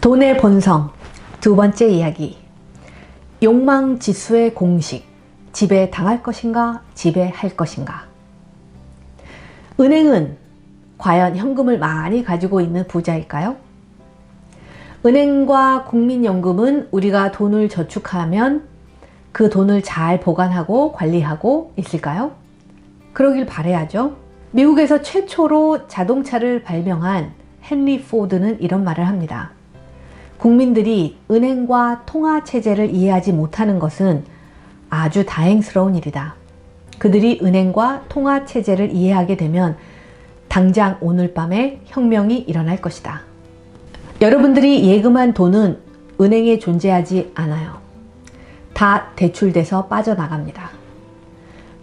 돈의 본성 두 번째 이야기 욕망 지수의 공식 지배 당할 것인가 지배할 것인가 은행은 과연 현금을 많이 가지고 있는 부자일까요? 은행과 국민연금은 우리가 돈을 저축하면 그 돈을 잘 보관하고 관리하고 있을까요? 그러길 바래야죠. 미국에서 최초로 자동차를 발명한 헨리 포드는 이런 말을 합니다. 국민들이 은행과 통화 체제를 이해하지 못하는 것은 아주 다행스러운 일이다. 그들이 은행과 통화 체제를 이해하게 되면 당장 오늘 밤에 혁명이 일어날 것이다. 여러분들이 예금한 돈은 은행에 존재하지 않아요. 다 대출돼서 빠져나갑니다.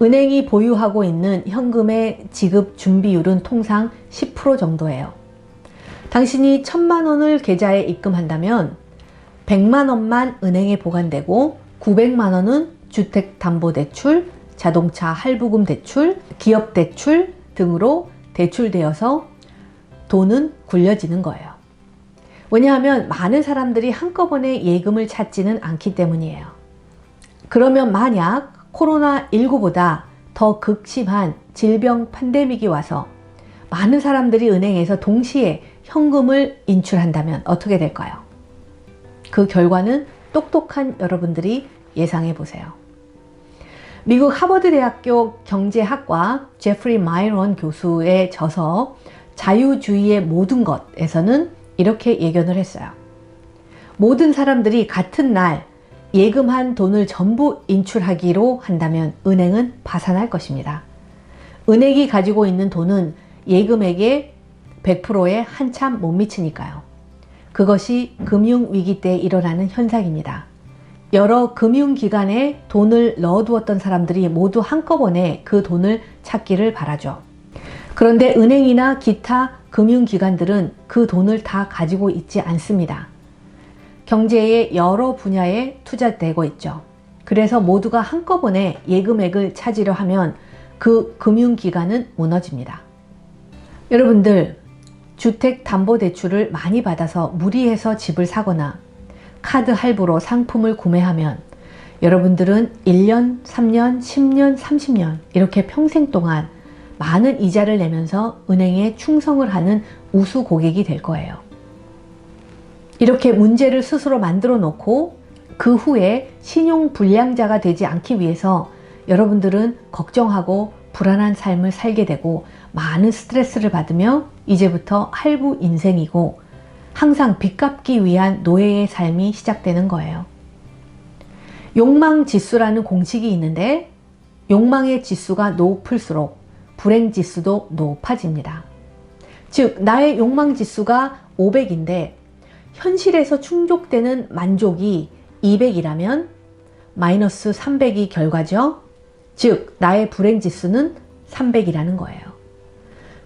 은행이 보유하고 있는 현금의 지급 준비율은 통상 10% 정도예요. 당신이 천만 원을 계좌에 입금한다면 100만 원만 은행에 보관되고 900만 원은 주택담보대출, 자동차 할부금 대출, 기업 대출 등으로 대출되어서 돈은 굴려지는 거예요. 왜냐하면 많은 사람들이 한꺼번에 예금을 찾지는 않기 때문이에요. 그러면 만약 코로나19보다 더 극심한 질병 팬데믹이 와서 많은 사람들이 은행에서 동시에 현금을 인출한다면 어떻게 될까요? 그 결과는 똑똑한 여러분들이 예상해 보세요. 미국 하버드 대학교 경제학과 제프리 마이론 교수의 저서 자유주의의 모든 것에서는 이렇게 예견을 했어요. 모든 사람들이 같은 날 예금한 돈을 전부 인출하기로 한다면 은행은 파산할 것입니다. 은행이 가지고 있는 돈은 예금액의 100%에 한참 못 미치니까요. 그것이 금융위기 때 일어나는 현상입니다. 여러 금융기관에 돈을 넣어두었던 사람들이 모두 한꺼번에 그 돈을 찾기를 바라죠. 그런데 은행이나 기타 금융기관들은 그 돈을 다 가지고 있지 않습니다. 경제의 여러 분야에 투자되고 있죠. 그래서 모두가 한꺼번에 예금액을 찾으려 하면 그 금융기관은 무너집니다. 여러분들, 주택담보대출을 많이 받아서 무리해서 집을 사거나 카드 할부로 상품을 구매하면 여러분들은 1년, 3년, 10년, 30년 이렇게 평생 동안 많은 이자를 내면서 은행에 충성을 하는 우수 고객이 될 거예요. 이렇게 문제를 스스로 만들어 놓고 그 후에 신용 불량자가 되지 않기 위해서 여러분들은 걱정하고 불안한 삶을 살게 되고 많은 스트레스를 받으며 이제부터 할부 인생이고 항상 빚 갚기 위한 노예의 삶이 시작되는 거예요. 욕망 지수라는 공식이 있는데 욕망의 지수가 높을수록 불행 지수도 높아집니다. 즉, 나의 욕망 지수가 500인데 현실에서 충족되는 만족이 200이라면 마이너스 300이 결과죠. 즉, 나의 불행 지수는 300이라는 거예요.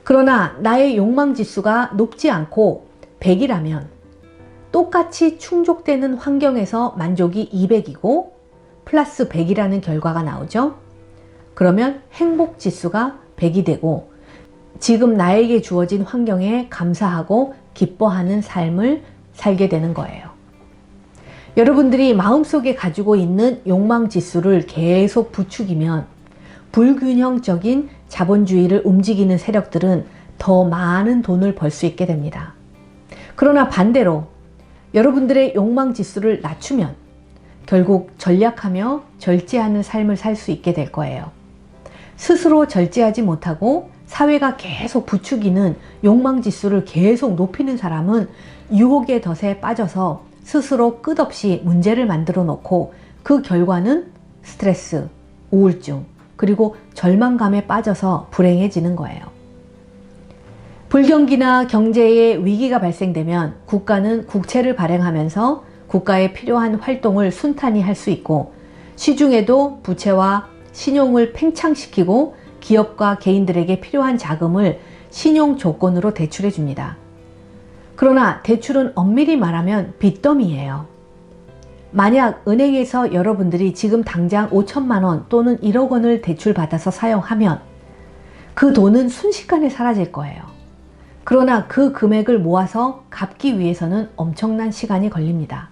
그러나 나의 욕망 지수가 높지 않고 100이라면 똑같이 충족되는 환경에서 만족이 200이고 플러스 100이라는 결과가 나오죠. 그러면 행복 지수가 100이 되고 지금 나에게 주어진 환경에 감사하고 기뻐하는 삶을 살게 되는 거예요. 여러분들이 마음속에 가지고 있는 욕망 지수를 계속 부추기면 불균형적인 자본주의를 움직이는 세력들은 더 많은 돈을 벌 수 있게 됩니다. 그러나 반대로 여러분들의 욕망 지수를 낮추면 결국 전략하며 절제하는 삶을 살 수 있게 될 거예요. 스스로 절제하지 못하고 사회가 계속 부추기는 욕망 지수를 계속 높이는 사람은 유혹의 덫에 빠져서 스스로 끝없이 문제를 만들어 놓고 그 결과는 스트레스, 우울증, 그리고 절망감에 빠져서 불행해지는 거예요. 불경기나 경제의 위기가 발생되면 국가는 국채를 발행하면서 국가에 필요한 활동을 순탄히 할 수 있고 시중에도 부채와 신용을 팽창시키고 기업과 개인들에게 필요한 자금을 신용 조건으로 대출해 줍니다. 그러나 대출은 엄밀히 말하면 빚더미예요. 만약 은행에서 여러분들이 지금 당장 5천만 원 또는 1억 원을 대출받아서 사용하면 그 돈은 순식간에 사라질 거예요. 그러나 그 금액을 모아서 갚기 위해서는 엄청난 시간이 걸립니다.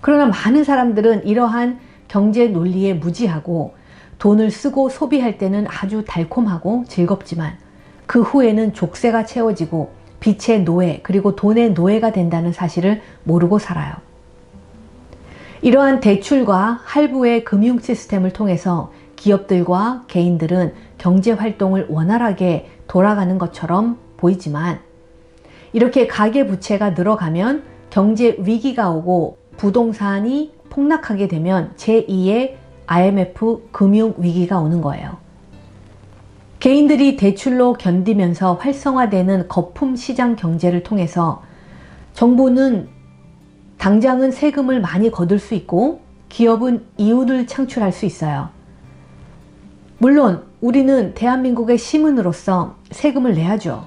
그러나 많은 사람들은 이러한 경제 논리에 무지하고 돈을 쓰고 소비할 때는 아주 달콤하고 즐겁지만 그 후에는 족쇄가 채워지고 빛의 노예 그리고 돈의 노예가 된다는 사실을 모르고 살아요. 이러한 대출과 할부의 금융 시스템을 통해서 기업들과 개인들은 경제 활동을 원활하게 돌아가는 것처럼 보이지만 이렇게 가계 부채가 늘어가면 경제 위기가 오고 부동산이 폭락하게 되면 제2의 IMF 금융 위기가 오는 거예요. 개인들이 대출로 견디면서 활성화되는 거품 시장 경제를 통해서 정부는 당장은 세금을 많이 거둘 수 있고 기업은 이윤을 창출할 수 있어요. 물론 우리는 대한민국의 시민으로서 세금을 내야죠.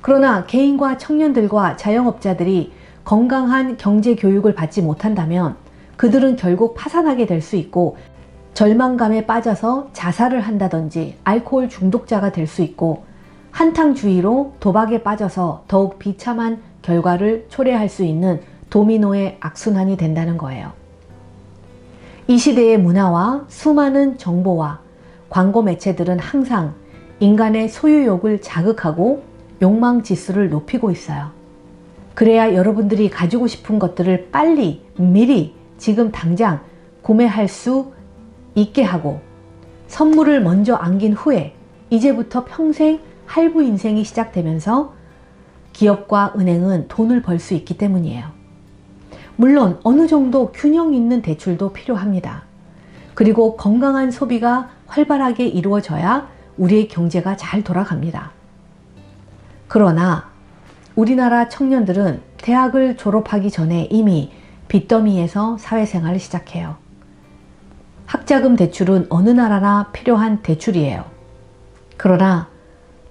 그러나 개인과 청년들과 자영업자들이 건강한 경제 교육을 받지 못한다면 그들은 결국 파산하게 될 수 있고 절망감에 빠져서 자살을 한다든지 알코올 중독자가 될 수 있고 한탕주의로 도박에 빠져서 더욱 비참한 결과를 초래할 수 있는 도미노의 악순환이 된다는 거예요. 이 시대의 문화와 수많은 정보와 광고 매체들은 항상 인간의 소유욕을 자극하고 욕망 지수를 높이고 있어요. 그래야 여러분들이 가지고 싶은 것들을 빨리, 미리, 지금 당장 구매할 수 있게 하고 선물을 먼저 안긴 후에 이제부터 평생 할부 인생이 시작되면서 기업과 은행은 돈을 벌 수 있기 때문이에요. 물론 어느 정도 균형 있는 대출도 필요합니다. 그리고 건강한 소비가 활발하게 이루어져야 우리의 경제가 잘 돌아갑니다. 그러나 우리나라 청년들은 대학을 졸업하기 전에 이미 빚더미에서 사회생활을 시작해요. 학자금 대출은 어느 나라나 필요한 대출이에요. 그러나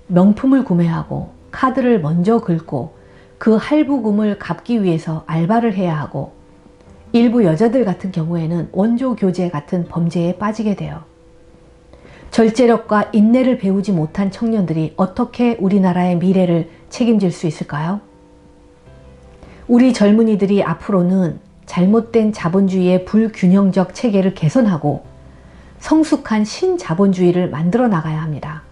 명품을 구매하고 카드를 먼저 긁고 그 할부금을 갚기 위해서 알바를 해야 하고 일부 여자들 같은 경우에는 원조 교제 같은 범죄에 빠지게 돼요. 절제력과 인내를 배우지 못한 청년들이 어떻게 우리나라의 미래를 책임질 수 있을까요? 우리 젊은이들이 앞으로는 잘못된 자본주의의 불균형적 체계를 개선하고 성숙한 신자본주의를 만들어 나가야 합니다.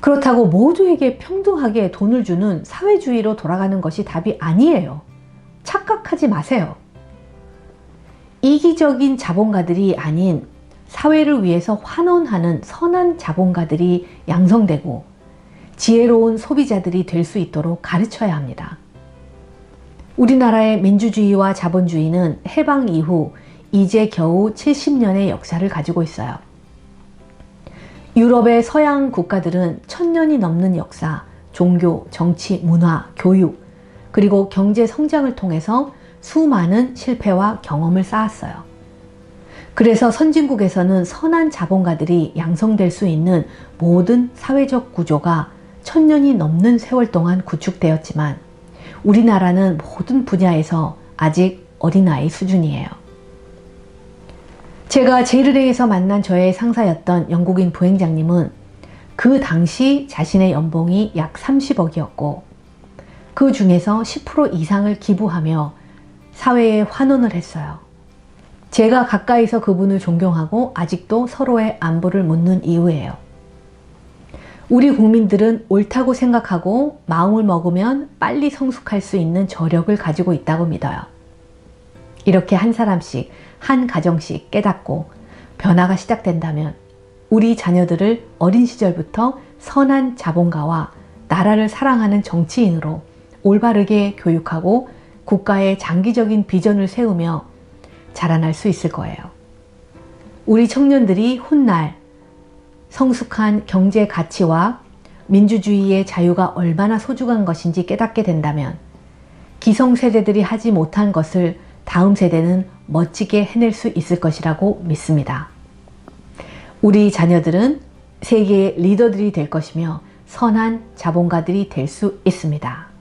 그렇다고 모두에게 평등하게 돈을 주는 사회주의로 돌아가는 것이 답이 아니에요. 착각하지 마세요. 이기적인 자본가들이 아닌 사회를 위해서 환원하는 선한 자본가들이 양성되고 지혜로운 소비자들이 될 수 있도록 가르쳐야 합니다. 우리나라의 민주주의와 자본주의는 해방 이후 이제 겨우 70년의 역사를 가지고 있어요. 유럽의 서양 국가들은 천년이 넘는 역사, 종교, 정치, 문화, 교육, 그리고 경제 성장을 통해서 수많은 실패와 경험을 쌓았어요. 그래서 선진국에서는 선한 자본가들이 양성될 수 있는 모든 사회적 구조가 천년이 넘는 세월 동안 구축되었지만 우리나라는 모든 분야에서 아직 어린아이 수준이에요. 제가 제일은행에서 만난 저의 상사였던 영국인 부행장님은 그 당시 자신의 연봉이 약 30억이었고 그 중에서 10% 이상을 기부하며 사회에 환원을 했어요. 제가 가까이서 그분을 존경하고 아직도 서로의 안부를 묻는 이유예요. 우리 국민들은 옳다고 생각하고 마음을 먹으면 빨리 성숙할 수 있는 저력을 가지고 있다고 믿어요. 이렇게 한 사람씩, 한 가정씩 깨닫고 변화가 시작된다면 우리 자녀들을 어린 시절부터 선한 자본가와 나라를 사랑하는 정치인으로 올바르게 교육하고 국가의 장기적인 비전을 세우며 자라날 수 있을 거예요. 우리 청년들이 훗날 성숙한 경제 가치와 민주주의의 자유가 얼마나 소중한 것인지 깨닫게 된다면 기성세대들이 하지 못한 것을 다음 세대는 멋지게 해낼 수 있을 것이라고 믿습니다. 우리 자녀들은 세계의 리더들이 될 것이며 선한 자본가들이 될 수 있습니다.